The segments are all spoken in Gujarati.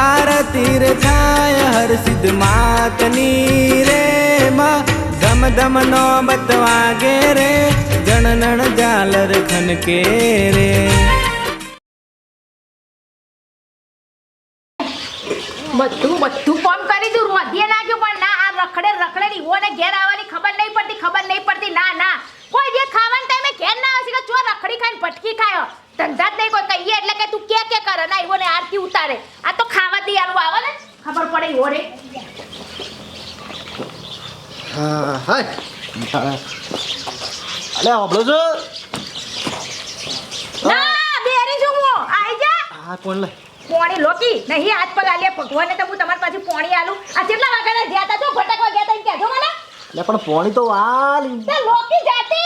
આરતી રે થાય, હર સિદ્ધ માતની રે માં. ધમ ધમ નો બતવાગે રે જણનણ જાલર ખનકે રે. બધું બધું કોમ કરી દઉં રોધીએ લાગ્યું પણ ના, આ રખડે રખડે ની ઓને ઘેર આવવાની ખબર નહીં પડતી, ખબર નહીં પડતી. ના ના. કોઈ જે ખાવાનું ટાઈમે ઘેર ના આવશે કે ચો રખડી ખાઈને ભટકી ખાયો? ધંધા જ નહીં કોઈ કહીએ એટલે કે તું કે કે કરે ના ઈવોને આરતી ઉતારે. આ તો ખાવા દી આલું આવે ને? ખબર પડે એવો રે હા હાય. અલે હોબળો છો? ના બેરી છું હું. આઈ જા. હા કોણ લે? પોણી લોકી. નહીં હાથ પગ આલે. ભગવાને તો હું તમારી પાસે પોણી આલું. આ કેટલા વાગ્યાના ગયા તા જો ફટકવા ગયા તા એમ કહેજો મને. એટલે પણ પોણી તો વાલ. લોકી જાતે.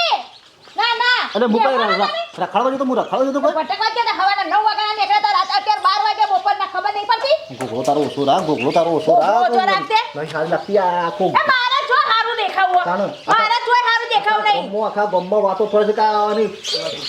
ના ના. અરે મુકાઈ રહ્યા? રખાડવા જતો હું રખાડવા જતો કોઈ? ભટકવા ગયા તા હવાના નવ વાગ્યાના નીકળ્યા તો રાત અત્યારે 12 વાગે બપોરના ખબર નહીં પડતી? ગોગળો તારો ઓછો રાખ ગોગળો તારો ઓછો રાખ. ઓછો રાખતે? નહીં સારી લાગતી આ આખો. એ મારે જો હારું દેખાવું. મારે જો હારું દેખાવું નહીં. હું આખા ગમમાં વાતો થોડી કા કે આની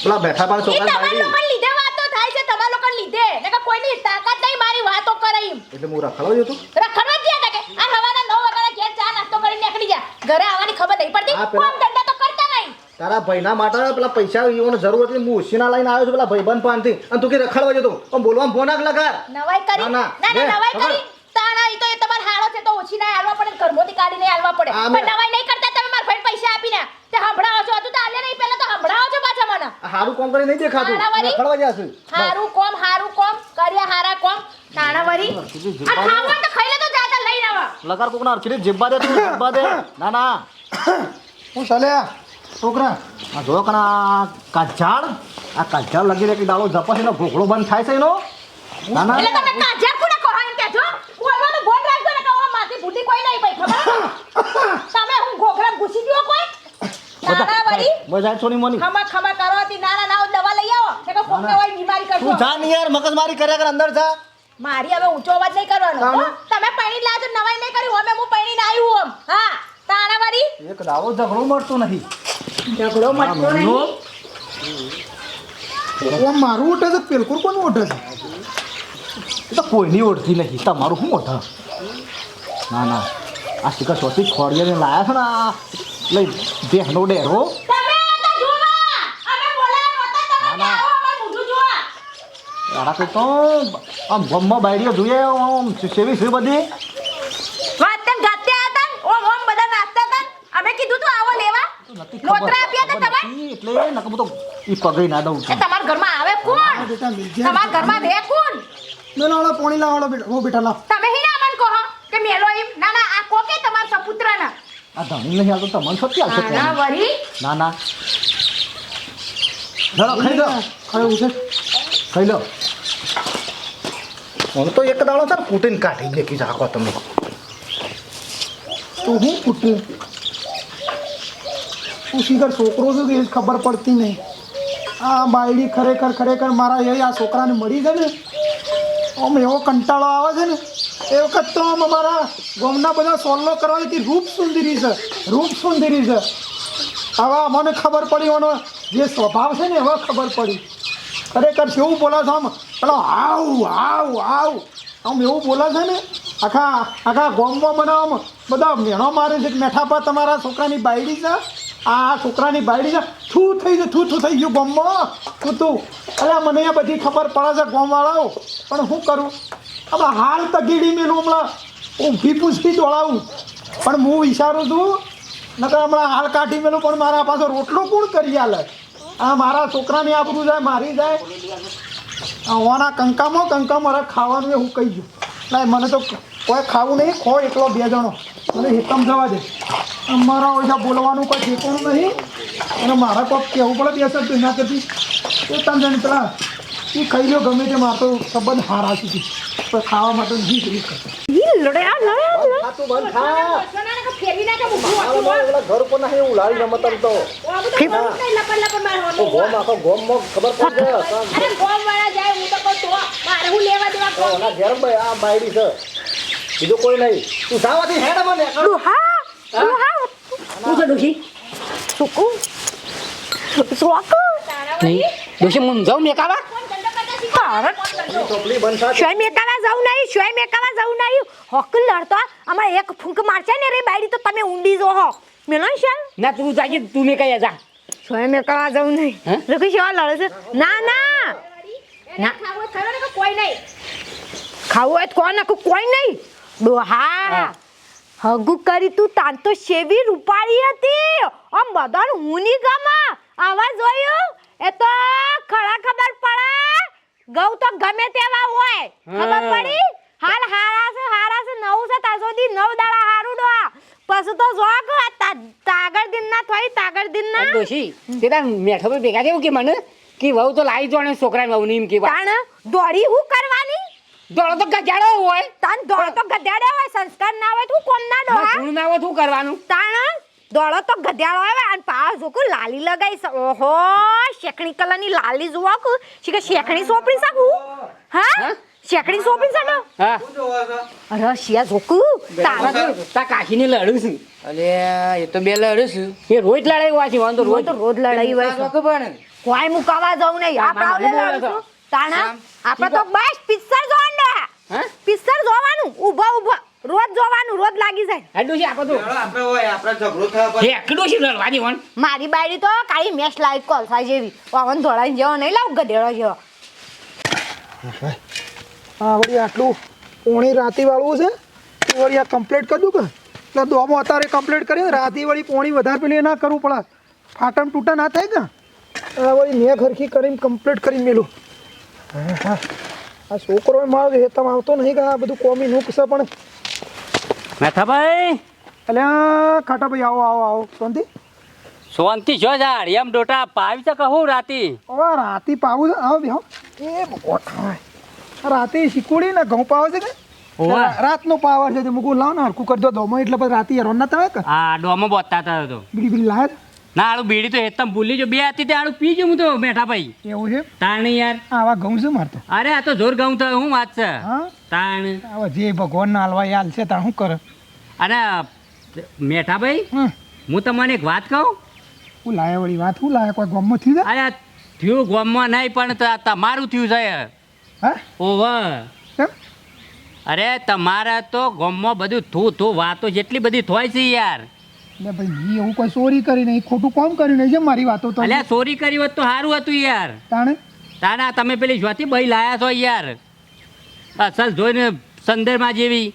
પેલા બેઠા પાડ છોકરા તમારા લોકો લીધે વાતો થાય છે તમારા લોકો લીધે. નકર કોઈની તાકાત નહીં મારી વાતો કરાઈ એટલે હું રખાડવા જતો રખડવા ગયા તા કે આ હવાના નવ વાગ્યાના ઘેર ચા નાસ્તો કરીને નીકળી જા ઘરે આવવાની ખબર નહીં પડતી? હા, પેલા- કોમ ધંધા તો કરતા નહીં તારા ભાઈના માટે પેલા પૈસા એઓને જરૂર હતી હું ઉછીના લઈને આવ્યો છું પેલા ભાઈબંધ પાનથી અને તું કે રખડવા જતો. પણ બોલવા ફોન આગ લગાર નવાઈ કરી. ના, ના. નવાઈ કરી. તાણા ઈ તો એ તમાર હાળો છે તો ઓછી ના આલવા પડે ઘરમાંથી કાઢીને આલવા પડે. પણ નવાઈ નહીં કરતા તમે મારા ભાઈને પૈસા આપીને. તે હંભળાવો છો. તો આલે નહીં. પહેલા તો હંભળાવો છો પાછા મને. હારું કોમ કરી નહીં દેખાતું. રખડવા રખાડવા જશે હારું કોમ હારું કોમ. કર્યા હારા કોમ. તાણાવરી આ ખાવું તો ખાઈ લે તો જાતા લઈ આવા. લગાર કોકના અરખી જીબ્બા દે તું જીબ્બા દે. ના ના. હું ચાલ્યા છોકરા આ જો આ કાજાળ આ કાજાળ લગી રે કે દાડો જપસ એનો ઘોઘળો બંધ થાય છે એનો? ના ના. એટલે તમે કાજાળ કોને કહો એમ કહેજો? બોલવાનું બોલ રાખજો ને કહો માથી ભૂતી કોઈ નહીં ભાઈ ખબર? તમે હું ઘોઘરા ઘૂસી ગયો કોઈ? છોની મની. ખમા ખમા કરો હતી ના ના ના દવા લઈ આવો. ને કોકને હોય બીમારી કરશો. તું જા ની યાર મગજમારી કર્યા કર અંદર જા. મારી હવે ઊંચો અવાજ નહીં કરવાનો? તમે પૈણી લાજો નવાઈ નહીં કરી અમે હું પૈણીને આવ્યું ઓમ. હા તારા એક દાવો ઝઘડો મળતો નથી. ઝઘડો મટતો નહીં. મારું ઓઢે છે પેલકુર કોનું ઓઢે છે? તો કોઈની ઓળખી નહીં તમારું શું મોઢા ના ના. આ શિખર સોથી ખોડિયાને લાયા છે ને આ લઈ બેહનો ડેરો. તો આમ ગમમાં બાયડીઓ જોઈએ આમ સેવી છે બધી વાત તેમ ગાતે હતા ને, ઓમ ઓમ બધા નાચતા હતા ને. અમે કીધું તું આવો લેવા નથી ખબર. લોતરા આપ્યા હતા ખબર તમે નકર હું તો ઈ પગઈ ના દઉં એ તમારા ઘરમાં આવે કોણ? તમારા ઘરમાં રહે કોણ? મેલો વાળો પોણી લાવાળો બેટા. હું બેટા લાવ. તમે હિના મન કહો કે મેલો એમ. ના ના આ કોકે તમારા સપુત્રના? આ ધણી નહીં આવતો તમને સત્ય આવશે ના વરી. ના ના. ચલો ખાઈ લો. ખાયું છે. ખાઈ લો. મને તો એક દાડો છે ને કૂટીને કાઢી દેખી જાકો તમે. તું હું ફૂટું તું શીખર છોકરો કે એ ખબર પડતી નહીં આ બાયડી ખરેખર ખરેખર મારા એ આ છોકરાને મળી છે ને આમ એવો કંટાળો આવે છે ને એ વખત તો આમ અમારા ગામના બધા સોલ્લો કરવાની રૂપ સુંદરી છે રૂપ સુંદરી છે હવે મને ખબર પડી એનો જે સ્વભાવ છે ને હવે ખબર પડી ખરેખર કેવું બોલે છે આમ પેલો આવ આવ આવ આમ એવું બોલે છે ને આખા આખા ગોમમાં મને આમ બધા મેણો મારે છે મેઠા મેઠાપા તમારા છોકરાની બાયડી છે આ છોકરાની બાયડી થૂ થઈ ગયું થૂ થૂ થઈ ગયું ગોમમાં તું તું અરે મને અહીંયા બધી ખબર પડે છે ગોમવાળાઓ. પણ શું કરું? હવે હાલ તગીડી મેલું હમણાં. ઊભી પૂછતી દોડાવું પણ હું વિચારું છું, નકર હમણાં હાલ કાઢી મેલું, પણ મારા પાસે રોટલો કોણ કરી આલે? આ મારા છોકરાની આબરું જાય, મારી જાય. ઓના કંકામાં કંકામાં મારે ખાવાનું એ હું કહી ગયું એટલે મને તો કોઈ ખાવું નહીં ખો એકલો બે જણો. મને એકમ જવા દે. મારા ઓછા બોલવાનું કોઈ ઠેકોણું નહીં. અને મારે કોઈ કહેવું પડે બે સર એના કરતી. એ તમે જણ પેલા એ ખાઈ લો ગમે તે મારતો સંબંધ હારા છે પણ ખાવા માટે નહીં કરી શકતો આ તું બંધ થા. ફેરવી નાખે ઊભું આ હતું ઓલા ઓલા ઘર ઉપર ઉલાડી રમત તો. જ ગોમ આખો ખબર પડી ગોમ વાળા જાય હું તો કહું તો મારે હું લેવા દેવા તો ઘેર ભાઈ આ બાયડી છે. બીજું કોઈ નહીં. તું જાવાથી હેડ મને. હા? ડોશી? શીખો અરે ચોપડી શોય મેકાવા? જવું નહીં શોય મેકાવા જવું નહીં. હોકલ લડતો અમારે એક ફૂંક મારશે ને રે બાયડી તો તમે ઊંડી જો હો. મેલો શાલ? ના તું જાગી તું મેં કઈ જા. શોય મેકાવા જવું નહીં. લોકો શેવા લડે છે. ના ના. ના. કોઈ નહીં? ખાવું હોય તો કોણ નાખું કોઈ નહીં. ડોહા હગુ કરી તું તાન તો શેવી રૂપાળી હતી. આમ બધાને હું ની ગમા? આવા જોયું? એ તો ખરા ખબર પડે. ગૌ તો ગમે તેવા હોય. ખબર પડી? હાલ હારા છે હારા છે નવું છે તાર સુધી નવ દાડા હારું ડોહા. પછી તો જોક તાગર દિન ના થઈ તાગર દિન ના દોશી તે તાર મેઠો પર ભેગા કેવું કે મને? કે વહુ તો લાઈ જોણે છોકરા વહુ ની એમ કે તાણ દોડી હું કરવાની? દોડો તો ગજાડો હોય. તાન દોડ તો ગધેડા હોય સંસ્કાર ના હોય તું કોમ ના ડોહા ધૂળ ના હોય તું કરવાનું? તાણ દોડો તો ગધેડો હોય અને પાવ જોકુ લાલી લગાઈ છે ઓહો શેકણી કલરની લાલી જોવા કુ શીખે શેખણી સોપડી શકું હા? શેખણી સોપડી શકો હા. અરે શિયા જોકુ. તારા તો તા કાશીને લડું છું. અલે એ તો બે લડું છું. એ રોજ લડાઈ હોય છે વાંધો રોજ તો રોજ. લડાઈ હોય છે. કોઈ મુકાવા જાઉં નહીં. આ પાવલે લડશું બોલાવો. તાણા આપણે તો બસ પિક્ચર જોવાનું હે? પિક્ચર જોવાનું ઊભા ઊભા રોજ જોવાનું રોજ લાગી જાય. હેડું છે આપણે તો આપણે હોય આપણે ઝઘડો થયો પછી એકડું છે લડવા દે વણ મારી બાયડી તો કાળી મેશ લાવી કોલસા જેવી. પવન ધોળાઈ જેવો નહીં લાવ ગધેડો જેવો. હા વળી આટલું પોણી રાતી વાળવું છે વળી આ કમ્પ્લીટ કરી દઉં કે? એટલે દોમો અત્યારે કમ્પ્લીટ કરીને રાતી વળી પોણી વધારે પેલી ના કરવું પડે. ફાટમ તૂટા ના થાય કે? વળી મેં ઘરખી કરીને કમ્પ્લીટ કરી મેલું. આ છોકરો મારો હેતમ આવતો નહીં કે આ બધું કોમી નુક છે પણ. મેથાભાઈ? એટલે ખાટા ભાઈ આવો આવો આવો. શાંતિ શાંતિ છો યાર એમ ડોટા પાવી તો કહું રાતી? હવે રાતી પાવું આવો બેહો. એ ભગવાન રાતી શીકુડી રાતે ને ઘઉં પાવે છે કે? રાતનો પાવર છે તે મૂકું લાવ ને હરકું કરજો. દોમો એટલે પછી રાતે રોન ના થાય કે? આ ડોમો બતાતા હતો બીડી બીડી લાય ના આળું બીડી તો હેતમ ભૂલી જો બે હતી તે આળું પી હું તો મેઠાભાઈ એવું છે? તાણ યાર. આવા ઘઉં છે મારતો અરે આ તો જોર ઘઉં થયો હું વાત છે? હા? તાણ. આવા જે ભગવાનના હાલવા યાલ છે તાણ શું કરે? અરે મેઠાભાઈ ભાઈ હું તમને એક વાત કહું? હું લાયા વળી વાત હું લાયા કોઈ ગમમાં થયું અરે થયું ગોમમાં નહીં પણ તમારું થયું છે. હા? ઓવર અરે તમારા તો ગોમમાં બધું થું થું વાતો જેટલી બધી થોય છે યાર. એટલે ભાઈ એવું કોઈ ચોરી કરી નહીં ખોટું કોમ કર્યું નહીં છે મારી વાતો તો. અલ્યા ચોરી કરી હોત તો સારું હતું યાર. તાણે? તાના તમે પેલી જ્યોતિ ભાઈ લાયા છો યાર. અસલ જોઈને સંદર્ભમાં જેવી.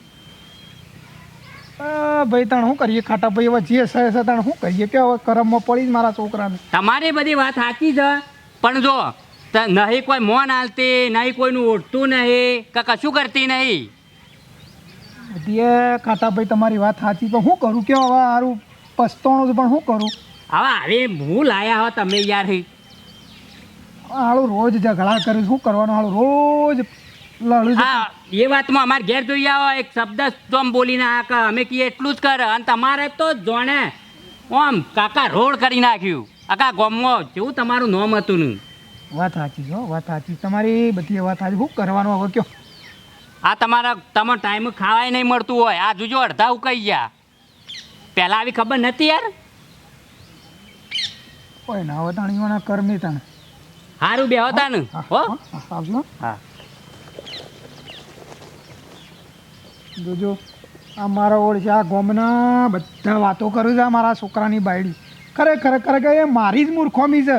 ભાઈ તાણ શું કરીએ? ખાટા ભાઈ હવે જે સહે છે તાણ શું કરીએ? કે હવે કરમમાં પડી જ મારા છોકરાને. તમારી બધી વાત સાચી છે. પણ જો ત- નહીં કોઈ મોન હાલતી નહીં કોઈનું ઓઢતું નહીં કે કશું કરતી નહીં. બધી ખાટા ભાઈ તમારી વાત સાચી પણ શું કરું? કે હવે સારું પસ્તાણું છે પણ શું કરું? હવે અરે હું લાયા હો તમે યાર. હાળું રોજ ઝઘડા કરું શું કરવાનું? હાળું રોજ લડું હા એ વાતમાં અમારે ઘેર જોઈ આવો એક શબ્દ તો બોલીને આ કે અમે કહીએ એટલું જ કરે. અને તમારે તો જોણે આમ કાકા રોડ કરી નાખ્યું. આખા ગામમાં જેવું તમારું નામ હતું ને. વાત સાચી છો વાત સાચી. તમારી બધી વાત સાચી. શું કરવાનું હવે કયો? આ તમારા તમારો ટાઈમ ખાવાય નહીં મળતું હોય. આ જોજો અડધા ઉકાઈ ગયા. પહેલાં આવી ખબર નથી યાર? કોઈ ના વાળા કરમી તાણે. સારું બે હતા ને હા, હો? આવજો. જોજો આ મારા ઓળ આ ગોમના બધા વાતો કરું છે મારા છોકરાની બાયડી. ખરેખર ખરેખર એ મારી જ મૂર્ખોમી છે.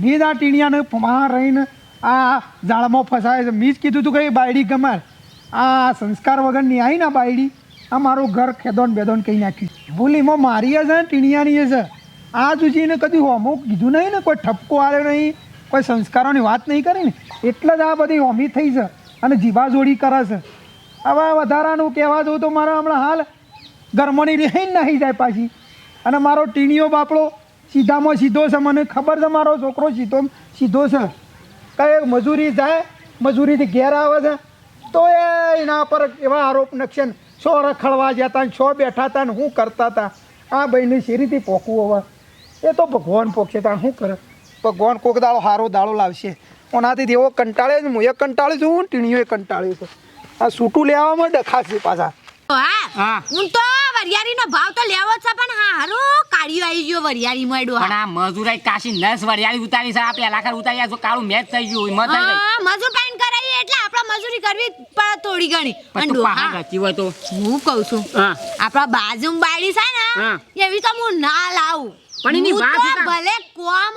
મેં જ આ ટીણિયાને માં રહીને આ જાળમાં ફસાય છે. મેં જ કીધું તું કે બાયડી ગમાર આ સંસ્કાર વગરની આવી ને બાયડી. આ મારું ઘર ખેદોન બેદોન કહી નાખ્યું ભૂલીમાં મારી છે ને, ટીણિયાની છે આ જુજીને કદી હોમો કીધું નહીં ને? કોઈ ઠપકો આવ્યો નહીં? કોઈ સંસ્કારોની વાત નહીં કરી ને? એટલે જ આ બધી હોમી થઈ છે અને જીભા જોડી કરે છે. હવે વધારાનું કહેવા જવું તો મારા હમણાં હાલ ગરમણી રહી નાહી જાય પાછી. અને મારો ટીણીઓ બાપડો સીધામાં સીધો છે. મને ખબર છે મારો છોકરો સીધો સીધો છે. કઈ મજૂરી જાય, મજૂરીથી ઘેર આવે છે. તો એના પર એવા આરોપ નક્ષન શો રખડવા જતા ને શો બેઠા હતા ને શું કરતા હતા આ ભાઈને રીતે પોકવું હવે? એ તો ભગવાન પોકશે તાણ શું કરે? ભગવાન કોક દાળો સારો દાળો લાવશે. ઓનાથી એવો કંટાળે છે હું એ કંટાળ્યો છું હું ટીણીઓ કંટાળ્યું છું. આ સૂટું લેવામાં ડખાશે પાછા. હા હા. હું તો વરિયાળીનો ભાવ તો લેવો જ છે પણ હા હારું કાઢ્યું આવી ગયો વરિયાળી મળ્યો. પણ આ મજૂરાઈ કાશી નસ વરિયાળી ઉતારી છે આ પેલા ખર ઉતારી આ જો કાળું મેચ થઈ ગયું મત થઈ ગઈ હા મજૂર પાઈન મજૂરી કરવી પણ થોડી ઘણી. પણ ડોહા, પાહા હોય તો. હું કહું છું આપણા બાજુ બાળી છે. ને એવી તો હું ના લાવું. પણ એની વાત? ભલે કોમ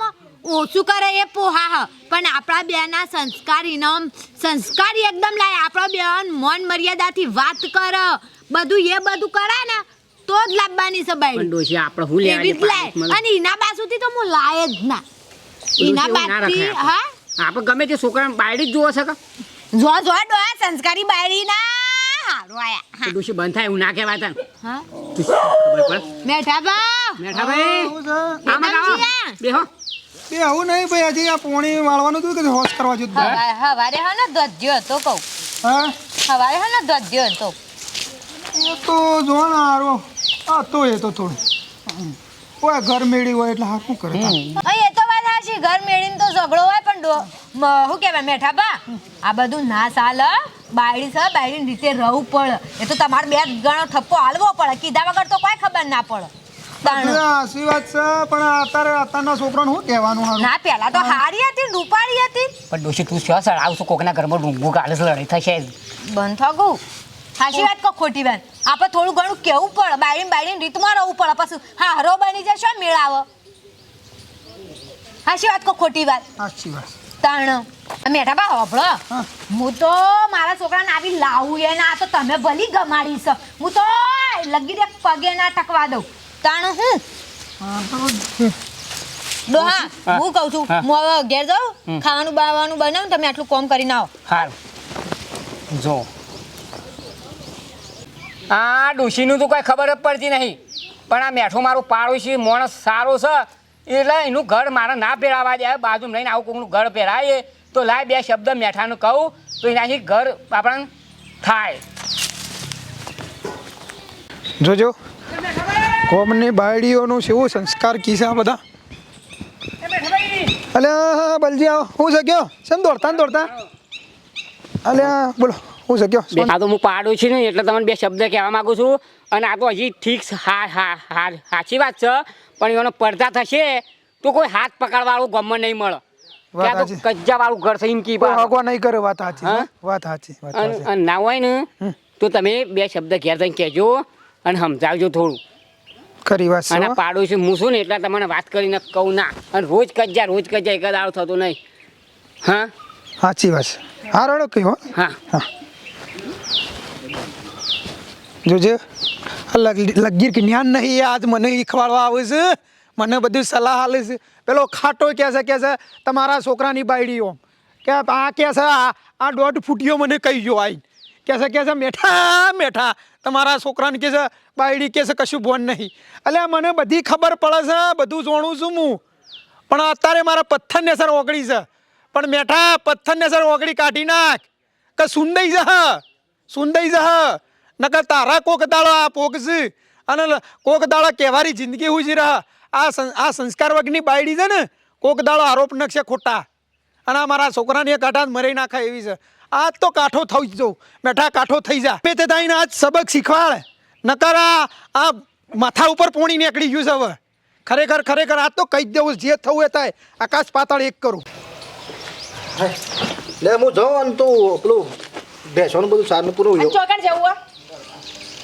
ઓછું કરે એ પોહા હ પણ આપણા બેના સંસ્કાર ઇનામ સંસ્કાર એકદમ લાય. આપણા બેન મન મર્યાદાથી વાત કર. બધું એ બધું કરે ને તો જ લાવવાની છે પણ ડોશી આપણે હું લેવા એવી જ લાય. પાડીશ મળે. અને એના બાસુથી તો હું લાય જ ના. એના રખાય હા? આપણે ગમે તે છોકરાને બાયડી જ જોવો છે જો જો ડોયા સંસ્કારી બાયરી ના. હારો આયા. તો ડોશી બંધ થાય એવું ના કહેવાય તને. હા. ખબર પડે? મેઠા બા. મેઠા ભાઈ છે. આમાં આવો જીયા. બેહો. બે આવું નહીં ભાઈ હજી આ પોણી વાળવાનું હતું કે હોશ કરવા જતું હવા- હવારે હે ને ધ્વજ્યો હતો કહું. હા? હવારે હે ને ધ્વજ્યો હતો. એ તો જો ને હારો. આ તો એ તો થોડું. ઓય ઘર મેળી હોય એટલે હા શું કરે? એ તો વાત ઘર મેળીને તો ઝઘડો હોય પણ શું કહેવાય મેઠા બા? આ બધું ના ચાલે બાયડી છે બાયડીની રીતે રહેવું પડે. એ તો તમારે બે ગણો ઠપ્પો હાલવો પડે. કીધા વગર તો કોઈ ખબર ના પડે. તાણ. વાત છે પણ અત્યારે અત્યારના છોકરાને શું કહેવાનું ના પેલા તો હારી હતી રૂપાળી હતી. પણ ડોશી તું શું કોકના ઘરમાં ડુંગું કાલે લડાઈ થશે. બંધ થાગું સાચી વાત કહો ખોટી વાત. આપણે થોડું ઘણું કેવું પડે. બાયડીને બાયડીની રીતમાં રહેવું પડે. પછી હા હરો બની જશે મેળાવો. સાચી વાત કો ખોટી વાત? સાચી વાત. તાણ. મેઠા બા હોભળો. હું. તો મારા છોકરાને આવી લાવું એને આ તો તમે ભલી ગમાડી છો. હું તો લગી દે પગે ના ટકવા દઉં. તાણ હું? હા તો ડોહા હા. હું. કહું છું હું. હવે ઘેર જાઉં ખાવાનું બાવાનું બનાવું તમે આટલું કોમ કરીને આવો. હારું. જો. આ ડોશીનું તો કોઈ ખબર જ પડતી નહીં. પણ આ મેઠો મારું પાડોશી માણસ સારો છે. એટલે એનું ઘર મારે ના પહેરાવા દે. બાજુ લઈને આવું કોકનું ઘર પહેરાય તો લાય બે શબ્દ મેઠાનું કહું, તો એનાથી ઘર આપણને થાય. જોજો, કોમની બાયડીઓનું શું સંસ્કાર કીસા બધા? અલ્યા બલજી, આવો. હું છે, કયો? સમ દોડતા દોડતા? અલ્યા, બોલો. હું છે કયો? આ તો હું પાડોશી ને એટલે તમને બે શબ્દ કહેવા માંગુ છું. અને આ તો હજી ઠીક છે. સાચી વાત છે. પણ એનો પડતા થશે તો કોઈ હાથ પકડવાળું ગમન નહીં મળે. વાત વાળું તો ઘર થઈને કી કોઈ નહીં કરે વાત સાચી. વાત સાચી વાત અન સાચી. અન ના હોય ને તો તમે બે શબ્દ ઘેર થઈને કહેજો અને સમજાવજો થોડું. ખરી વાત અને હું. છું ને એટલે તમને વાત કરીને કહું ના. અને રોજ કજ્જા રોજ કજ્જા એક દાડો થતો નહીં. હા? સાચી વાત છે. હા રડો કયો હા. જોજે. લગ- લગીર કે જ્ઞાન નહીં આજ મને શીખવાડવા આવે છે. મને બધું સલાહ આલે છે. પેલો ખાટો કહે છે કે છે, તમારા છોકરાની બાયડીઓ. કે આ કહે છે, આ દોઢ ફૂટીઓ મને કહી ગયો આઈ. કહે છે કહે છે, મેઠા મેઠા. તમારા છોકરાને કહે છે, બાયડી કહે છે, કશું ભોન નહીં. એટલે મને બધી ખબર પડે છે, બધું જોણું છું હું. પણ અત્યારે મારા પથ્થરને સર ઓગળી છે. પણ મેઠા, પથ્થરને સર ઓગળી કાઢી નાખ. કે સુંદઈ જહ સુંદઈ જહ. નકર તારા કોક દાડો આ પોગશે અને લ- કોક દાળા કહેવારી જિંદગી ઉજી રહ. આ સં- આ સંસ્કાર વગની બાયડી છે ને કોક દાડો આરોપ નખશે ખોટા. અને આ મારા છોકરાને એક કાંઠા મરી નાખે એવી છે. આજ તો કાઠો થઈ જવું બેઠા કાઠો થઈ જા. પેતે થઈને આજ સબક શીખવાડ. નકર આ આ માથા ઉપર પોણી નીકળી ગયું છે હવે. ખરેખર ખરેખર આજ તો કહી દેવું જે થવું એ થાય. આકાશ પાતાળ એક કરું. લે હું જાઉં અને તું પેલું ભેંસોનું બધું સારનું પૂરું ચોકડ જવું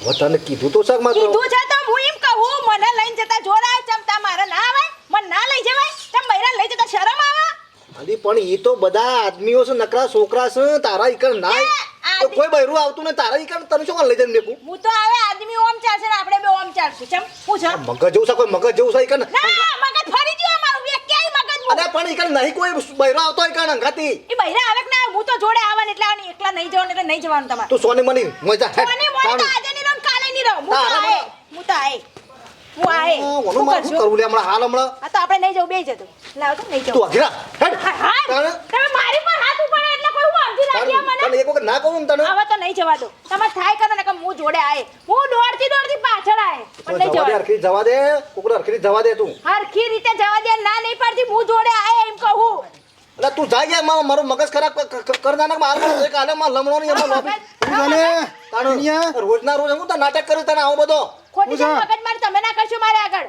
હો? હવે તને કીધું તો શાક માત્ર. કીધું છે તો હું એમ કહું મને લઈને જતા જોરાય ચમતા મારે ના આવે મને ના લઈ જવાય તમ બૈરા લઈ જતા શરમ આવે? અલી પણ એ તો બધા આદમીઓ છે નકરા છોકરા છે તારા ઈકણ ના. તો કોઈ બૈરું આવતું ને તારા ઈકણ તને શું લઈ જઈને મેકું હું તો આવે આદમી ઓમ ચાલશે ને આપણે બે ઓમ ચાલશું ચમ હું છે મગજ જેવું છે કોઈ મગજ જેવું છે ઈકણ? ના મગજ ફરી ગયો અમારું બે ક્યાંય મગજ અરે પણ ઈકણ નહીં કોઈ બૈરો આવતો ઈકણ અંગાતી એ બૈરા આવે કે ના હું તો જોડે આવવાનું એટલે એકલા નહીં જવાનું એટલે નહીં જવાનું તમારે. તું સોની મની મજા સોની તો આજે નહીં રહું ને કાલે નહીં રહું હું તો આય હું તો આય હું આય ઓનું શું શું કરશું લે હમણાં હાલ હમણાં. આ તો આપણે નહીં જવું બે જતું લાવ તો નહીં તું જવું હેડ. હા, હા. તારે? તમે મારી પર હાથ ઉપાડો એટલે કોઈ હું અડધી રાખી મને. તને એક વખત ના કહું ને તને? હવે તો નહીં જવા દો તમે થાય કરો ને કે હું જોડે આય. હું દોડતી દોડતી પાછળ આય પણ નહીં જવા દે જવા હરખી જવા દે કુકડા હરખી જવા દે તું. હરખી રીતે જવા દે ના નહીં પડતી હું જોડે આય એમ કહું. એટલે તું જાય યાર મારો મારો મગજ ખરાબ ક- ક- કર નાનક માર એક કાલે માં લમણો ની એમાં લોબી. તાણ રોજના રોજ હું તો નાટક કરું તને આવો બધો. ખોટી હું મગજ મારી તમે ના કરશો મારે આગળ.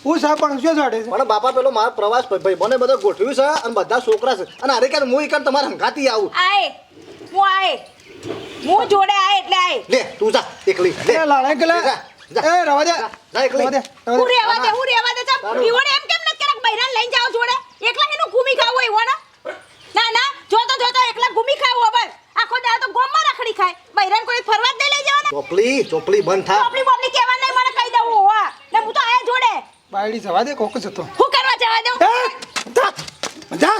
હું સાહેબ પણ શું છે? પણ બાપા પેલો મારો પ્રવાસ ભાઈ બને બધો ગોઠવ્યું છે અને બધા છોકરા છે. અને અરે કે હું ઈકણ તમારે હંગાતી આવું? આય હું આય. હું જોડે આય એટલે આય. લે તું જા એકલી. લે. લાડે કે લે જા, જા. એ રવા દે. જા, જા એકલી. રવા દે હું રેવા દે હું રેવા દે ચમ એમ કેમ ન કરક બૈરાને લઈ જાઓ જોડે? એકલા એનું ઘૂમી ખાવું ને ના ના જોતો જોતો એકલા ઘૂમી ખાવું બસ. આખો દાડો તો ગોમમાં રખડી ખાય. બૈરાને કોઈ ફરવા જ નહીં લઈ જવાના? ચોપલી ચોપલી બંધ થા. ચોપલી બોપલી કહેવા નહીં મને કહી દઉં હોવા. ને હું તો આયા જોડે. બાયડી જવા દે કોક જતો હું કરવા જવા દઉં? જા જા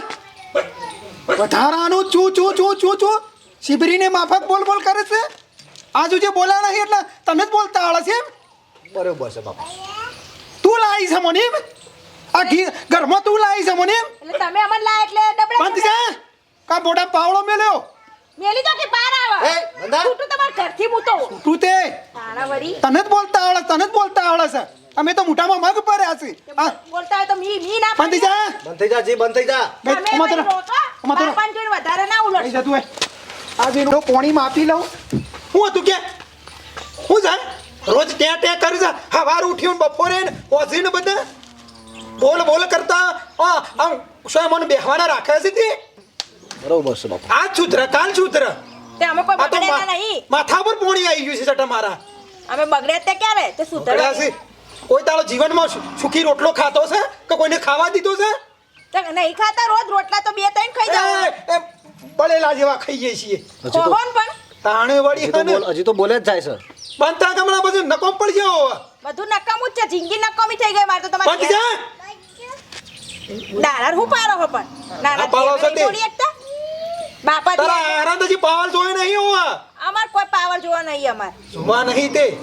વધારાનું ચૂ ચૂ ચૂ ચૂ ચૂ. શિબરીને માફક બોલ બોલ કરે છે. આજુ જે બોલા નહીં એટલે તમે જ બોલતા આળસ છે એમ? બરોબર છે બાપા. તું લાવી છે મને આ ઘી ઘરમાં તું લાવી છે મને? એટલે તમે અમને લાય એટલે ડબડા બંધ જા કા બોડા પાવડો મેલ્યો? મેલી તો કે બહાર એ, આવે તું છૂટું તમારા ઘરથી મૂતો. તું તે? તાણા વળી. તને જ બોલતા આવડે તને જ બોલતા આવડે છે. અમે તો મોઢામાં મગ પડ્યા છે હા. બોલતા હોય તો મી મી ના બંધ જા. બંધ જા જી બંધ જા. અમે તો અમે તો પાંચ જોઈને વધારે ના ઉલટ અહીં તું આ જેનું પોણી માપી લઉં. હું હતું કે હું જા. રોજ ત્યાં ત્યાં કરી જા હવાર ઉઠ્યું ને બપોરે ને ઓઝીને બધા. બોલ બોલ કરતા. આ આમ શું મને બેહવાના રાખે છે તે? બરોબર છે બાપા. આ સુધર કાલ સુધર તે અમે કોઈ મા- નહીં. માથા પર પોણી આવી ગયું છે સટા મારા. અમે બગડ્યા તે ક્યારે? તે પકડ્યા છે. કોઈ તારો જીવનમાં સુખી રોટલો ખાતો છે કે કોઈને ખાવા દીધો છે? તે નહીં ખાતા રોજ રોટલા તો બે ત્રણ ખાઈ જાવ બળેલા જેવા ખાઈએ છીએ. કોણ પણ. તાણે વળી હજી તો હને. હજી તો બોલે જ જાય છે. બનતા કમળા બધું નકોમ પડી જાવ બધું નકામું જ છે. જિંદગી નકામી થઈ ગઈ. મારે તો તમારી બંધ જા દાડા હું પારો હો પણ? નાના આ સતી. બાપા તારા જે- આરામથી પાવર જોઈ નહીં હું અમાર કોઈ પાવર જોવા નહીં અમાર. જોવા નહીં તે.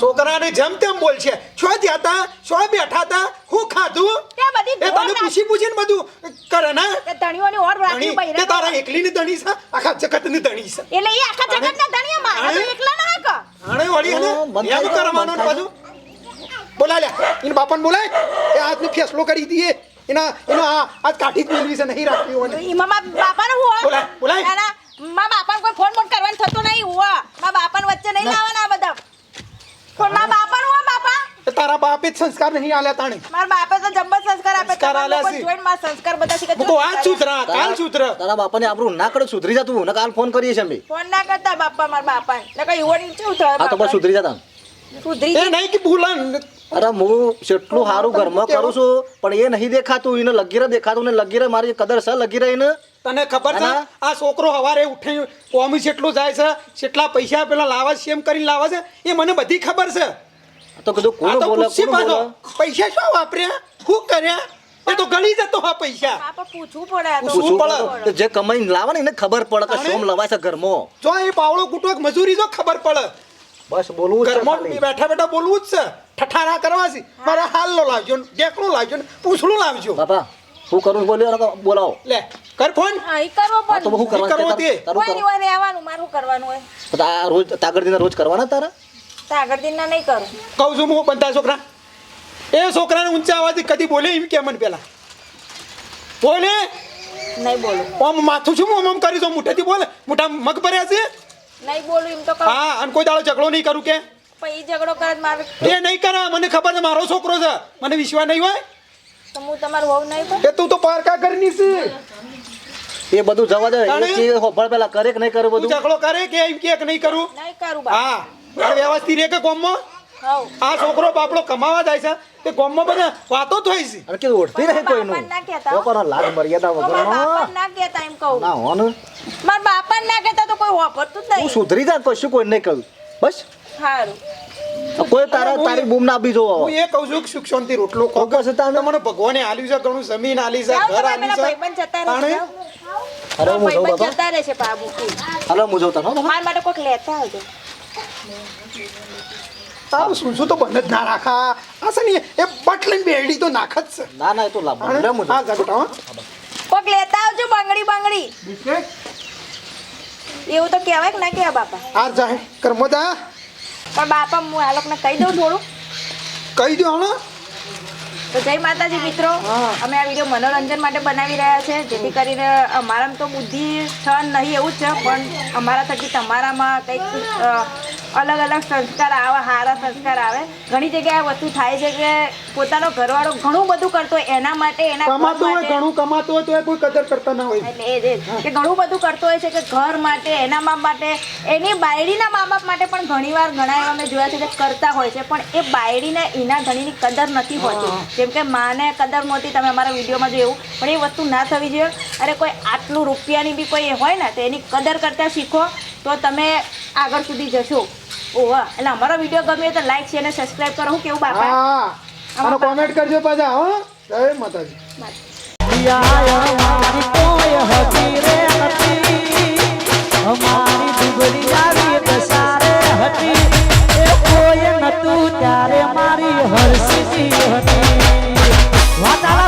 છોકરાને જેમ તેમ બોલ છે છો જ્યાં છો બેઠા તા હું ખાધું? તે બધી એ તને પૂછી પૂછીને બધું કરે ને? તે ધણીઓની ઓર રાખી રાખ્યું તે તારા એકલીની ધણી છે? આખા જગતની ધણી છે. એટલે એ આખા જગતના ધણી અમાર તો એકલા ના હક આણે વળી ને એમ કરવાનો બધું બોલા લે. એને બાપાને બોલાય. એ આજનો ફેસલો કરી દઈએ. એના એનો આ આજ કાઠી જ મેળવી છે નહીં રાખવી હોય. ને. ઈમાં મા બાપાને હું? બોલાય, બોલાય. ના, ના, મા બાપાને કોઈ ફોન મોટ કરવાનું થતું નહીં હુઆ. મા બાપાને વચ્ચે નહીં લાવવાના આ બધા. ફોન મા બાપાનું હો બાપા. એ તારા બાપે જ સંસ્કાર નહીં આલ્યા તાણે. મારા બાપે તો જબ્બર સંસ્કાર આપે. સંસ્કાર આલ્યા છે. જોઈન મારા સંસ્કાર બધા શીખે તો આજ સુધરા કાલ સુધરા તારા બાપાને આપણું ના કડે સુધરી જા તું ને કાલ ફોન કરીએ છીએ અમે. ફોન ના કરતા બાપા મારા બાપા ને કઈ યુવાની શું થયું આ તો બસ સુધરી જા તા સુધરી એ નહીં કે ભૂલા અરે હું જેટલું સારું ઘરમાં કરું છું પણ એ નહીં દેખાતું એને લગીરે દેખાતું ને લગીરે મારી કદર છે લગીરે એને? તને ખબર છે? આ છોકરો હવારે ઉઠી કોમી જેટલું જાય છે કેટલા પૈસા પેલા લાવે છે એમ કરીને લાવે છે એ મને બધી ખબર છે. તો કીધું આ કોણ તો બોલે કોણ બોલે? પૈસા શું વાપર્યા? શું કર્યા? એ તો ગળી જતો હા પૈસા પૂછવું પડે. પૂછવું પડે. જે કમાઈને લાવે ને એને ખબર પડે કે તાણે? લવાય છે ઘરમાં. જો એ પાવળો કૂટો મજૂરી જો ખબર પડે. બસ બોલવું છે ઘરમાં બેઠા બેઠા બોલવું જ છે. ઠઠારા કરવા છે. મારા હાલનો લાવજો ને ડેકણું લાવજો ને પૂછડું લાવજો. બાપા હું કરું બોલ્યો ને બોલાવો. લે કર ફોન. હા, ઈ કરવો હા તો હું કરવાનું કરવો તે. કોઈ હોય રહેવાનું મારું કરવાનું હોય. તો આ રોજ તાગર દિને રોજ કરવાના તારા? દિનના નહીં કરું. કહું છું હું બનતા છોકરા. એ છોકરાને ઊંચા અવાજથી કદી બોલે એમ કે મને પેલા? બોલે? નહીં બોલું. ઓમ માથું છું ઓમ ઓમ કરી દો મુઠ્ઠેથી બોલે. મુઠ્ઠા મગ ભર્યા છે? નહીં બોલું એમ તો હા અને કોઈ દાડો ઝઘડો નહીં કરું કે? પણ ઈ ઝઘડો કરે મારે એ નહીં કરે મને ખબર છે મારો છોકરો છે. મને વિશ્વાસ નહીં હોય? તો હું તમારું વહુ નહીં પણ એ તું તો પારકા કરની છે. એ બધું જવા દે એ કે હોભળ પેલા કરે કે નહીં કરે બધું? ઝઘડો કરે કે એમ કે નહીં કરું? નહીં કરું હા. આ વ્યવસ્થિત રે કે ગામમાં? આ છોકરો બાપડો કમાવા જાય છે. તે ગોમમાં બધા વાતો થઈ છે. અને કે ઓળખી રહે કોઈનું બાપાને ના કહેતા. તો પણ લાજ મર્યાદા વગર ના કહેતા એમ કહું. ના હોન. માર બાપા ના કહેતા તો કોઈ વાપરતું જ હું નહીં. સુધરી જા કશું કોઈ નહીં કહું બસ. સારું કોઈ તારા તારી બૂમ ના બીજો હું એ કહું છું કે સુખ શાંતિ રોટલો ખો. ચોક્કસ તાને મને ભગવાને આલ્યું છે ઘણું જમીન આલી છે ઘર આલી છે. ભાઈબંધ જતા રહે અરે હું જઉં બાબા. જતા રહે છે બાબુ હાલો હું જઉં તને હો બાપા. માટે કોક લેતા આવજો. તારું શું તો બંધ જ ના રાખા. આ છે ને એ બટ લઈને બેડી તો નાખ જ છે. ના ના એ તો લાભ લે? હું હા જઉં. જા બેટા હા. કોઈક લેતા આવજો બંગડી બંગડી. એવું તો કહેવાય કે ના કહેવાય બાપા? આ જાય કર્મોદા પણ બાપા હું આ લોકોને કહી દઉં થોડું. કહી દો હમણાં તો જય માતાજી મિત્રો. અમે આ વીડિયો મનોરંજન માટે બનાવી રહ્યા છે. જેથી કરીને અમારામાં તો બુદ્ધિ છ નહીં એવું જ છે પણ અમારા થકી તમારામાં કંઈક અલગ અલગ સંસ્કાર આવે સારા સંસ્કાર આવે. ઘણી જગ્યાએ વસ્તુ થાય છે કે પોતાનો ઘરવાળો ઘણું બધું કરતો હોય એના માટે એના કમાતો હોય ઘણું કમાતું હોય તો એ કોઈ કદર કરતા ના હોય. એટલે એ જ કે ઘણું બધું કરતો હોય છે કે ઘર માટે એના મા માટે. એની બાયડીના મા બાપ માટે પણ ઘણીવાર ઘણા એવા મેં જોયા છે કે કરતા હોય છે પણ એ બાયડીને એના ધણીની કદર નથી હોતી. જેમ કે માને કદર નહોતી તમે અમારા વિડીયોમાં જોયું પણ એ વસ્તુ ના થવી જોઈએ. અરે કોઈ આટલું રૂપિયાની બી કોઈ હોય ને તો એની કદર કરતા શીખો તો તમે આગળ સુધી જશો. ઓહો એટલે અમારો વીડિયો ગમ્યો તો લાઈક શેર અને સબસ્ક્રાઇબ કરો. હું કેવું બાપા? હા અને કોમેન્ટ કરજો પાછા હો. જય માતાજી. અમારી કોઈ હતી અમારી હતી એ કોઈ ત્યારે મારી હરસીજી હતી વાતાવરણ